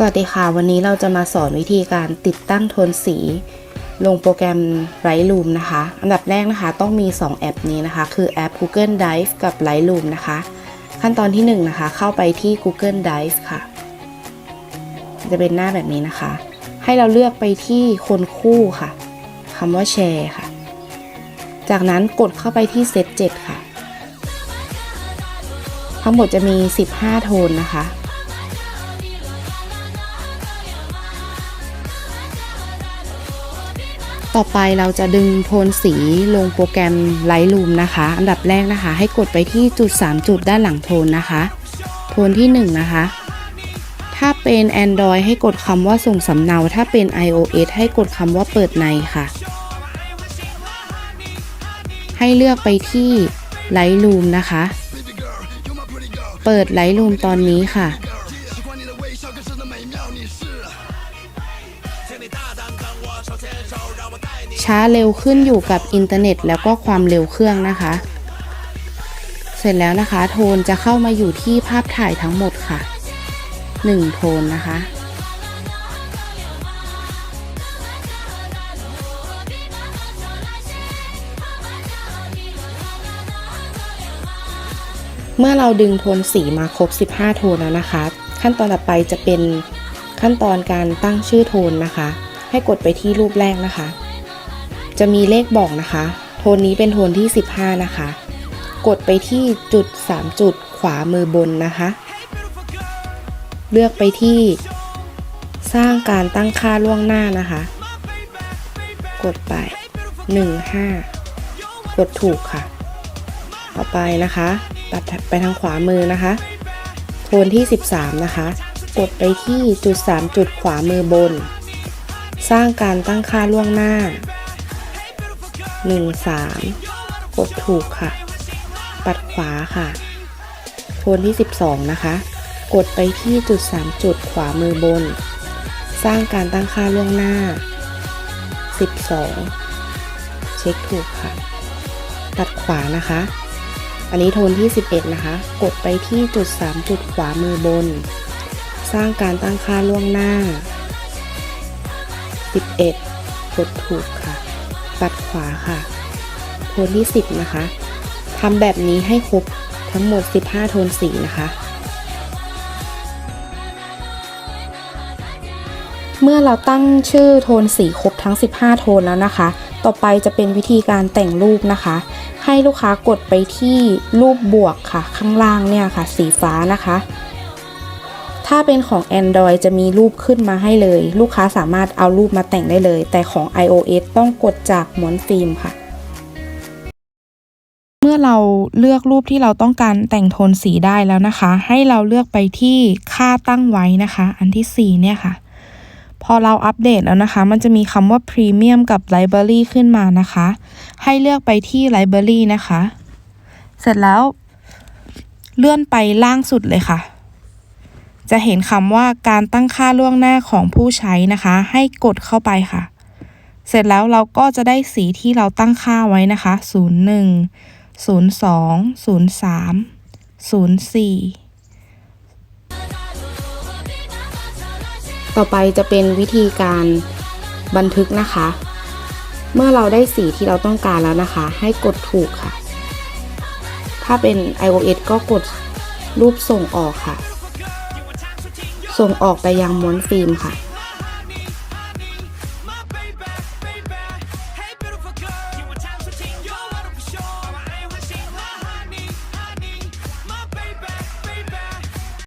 สวัสดีค่ะ วันนี้เราจะมาสอนวิธีการติดตั้งโทนสี ลงโปรแกรม Lightroom นะคะ อันดับแรกนะคะต้องมี 2 แอปนี้นะคะ คือแอป Google Drive กับ Lightroom นะคะ ขั้นตอนที่1นะคะ เข้าไปที่ Google Drive ค่ะ จะเป็นหน้าแบบนี้นะคะ ให้เราเลือกไปที่คนคู่ค่ะคำว่าแชร์ค่ะ จากนั้นกดเข้าไปที่เซต7ค่ะ ทั้งหมดจะมี 15 โทนนะคะ ต่อไปเราจะดึงโทนสีลงโปรแกรม Lightroom นะคะ อันดับแรกนะคะ ให้กดไปที่จุด 3 จุดด้านหลังโทนนะคะ โทนที่ 1 นะคะ ถ้าเป็น Android ให้กดคำว่าส่งสำเนา ถ้าเป็น iOS ให้กดคำว่าเปิดในค่ะ ให้เลือกไปที่ Lightroom นะคะ เปิด Lightroom ตอนนี้ค่ะ ช้าเร็วขึ้นอยู่กับอินเทอร์เน็ต แล้วก็ความเร็วเครื่องนะคะ เสร็จแล้วนะคะ โทนจะเข้ามาอยู่ที่ภาพถ่ายทั้งหมดค่ะ 1 โทนนะคะเมื่อเราดึงโทนสีมาครบ 15 โทนแล้วนะคะ ขั้นตอนต่อไปจะเป็นขั้นตอนการตั้งชื่อโทนนะคะ ให้กดไปที่รูปแรกนะคะ จะมีเลขบอกนะคะ โทนนี้เป็นโทนที่ 15 นะคะ กดไปที่จุด 3 จุดขวามือบนนะคะ เลือกไปที่สร้างการตั้งค่าล่วงหน้านะคะ กดไป 15 กดถูกค่ะ ต่อไปนะคะ ตัดไปทางขวามือนะคะ โทนที่ 13 นะคะ กดไปที่จุด 3 จุดขวามือบน สร้างการตั้งค่าล่วงหน้า 1 3กดถูกค่ะ ปัดขวาค่ะโทนที่ 12 นะคะ กดไปที่จุด 3 จุดขวามือบน สร้างการตั้งค่าล่วงหน้า 12 เช็คถูกค่ะ ปัดขวานะคะ อันนี้โทนที่ 11 นะคะ กดไปที่จุด 3 จุดขวามือบน สร้างการตั้งค่าล่วงหน้า 11 กดถูกค่ะ ปัดขวาค่ะโทนที่ 10 นะคะทำแบบนี้ให้ครบทั้งหมด 15 โทนสีนะคะ เมื่อเราตั้งชื่อโทนสีครบทั้ง 15 โทนแล้วนะคะ ต่อไปจะเป็นวิธีการแต่งรูปนะคะ ให้ลูกค้ากดไปที่รูปบวกค่ะ ข้างล่างเนี่ยค่ะ สีฟ้านะคะ ถ้าเป็นของ Android จะมีรูปขึ้นมาให้เลย ลูกค้าสามารถเอารูปมาแต่งได้เลย แต่ของ iOS ต้องกดจากม้วนฟิล์มค่ะ เมื่อเราเลือกรูปที่เราต้องการแต่งโทนสีได้แล้วนะคะ ให้เราเลือกไปที่ค่าตั้งไว้นะคะ อันที่ 4 เนี่ยค่ะ พอเราอัปเดตแล้วนะคะ มันจะมีคำว่า Premium กับ Library ขึ้นมานะคะ ให้เลือกไปที่ Library นะคะ เสร็จแล้ว เลื่อนไปล่างสุดเลยค่ะ จะเห็นคำว่าการตั้งค่าล่วงหน้าของผู้ใช้นะคะ ให้กดเข้าไปค่ะ เสร็จแล้วเราก็จะได้สีที่เราตั้งค่าไว้นะคะ 01 02 03 04ต่อไปจะเป็นวิธีการบันทึกนะคะ เมื่อเราได้สีที่เราต้องการแล้วนะคะ ให้กดถูกค่ะ ถ้าเป็น iOS ก็กดรูปส่งออกค่ะ ส่งออกไปยังม้วนฟิล์มค่ะ